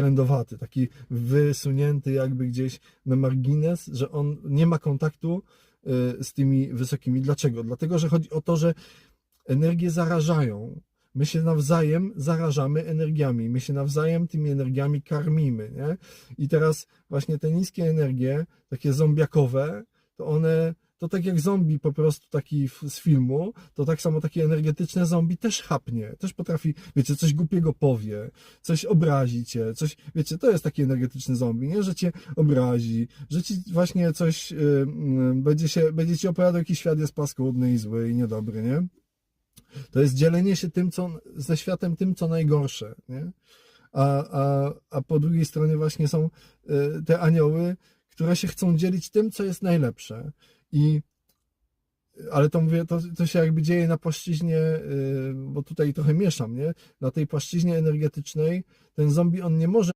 trędowaty, taki wysunięty jakby gdzieś na margines, że on nie ma kontaktu y, z tymi wysokimi. Dlaczego? Dlatego, że chodzi o to, że energie zarażają. My się nawzajem zarażamy energiami, my się nawzajem tymi energiami karmimy. Nie? I teraz właśnie te niskie energie, takie zombiakowe, to one, to tak jak zombie po prostu taki z filmu, to tak samo takie energetyczne zombie też chapnie, też potrafi, wiecie, coś głupiego powie, coś obrazi cię, coś, wiecie, to jest taki energetyczny zombie, nie? Że cię obrazi, że ci właśnie coś, yy, będzie się, będzie ci opowiadał, jaki świat jest paskudny i zły i niedobry, nie? To jest dzielenie się tym, co, ze światem tym, co najgorsze, nie? A, a, a po drugiej stronie właśnie są y, te anioły, które się chcą dzielić tym, co jest najlepsze. I ale to mówię, to, to się jakby dzieje na płaszczyźnie, y, bo tutaj trochę mieszam, nie? Na tej płaszczyźnie energetycznej ten zombie on nie może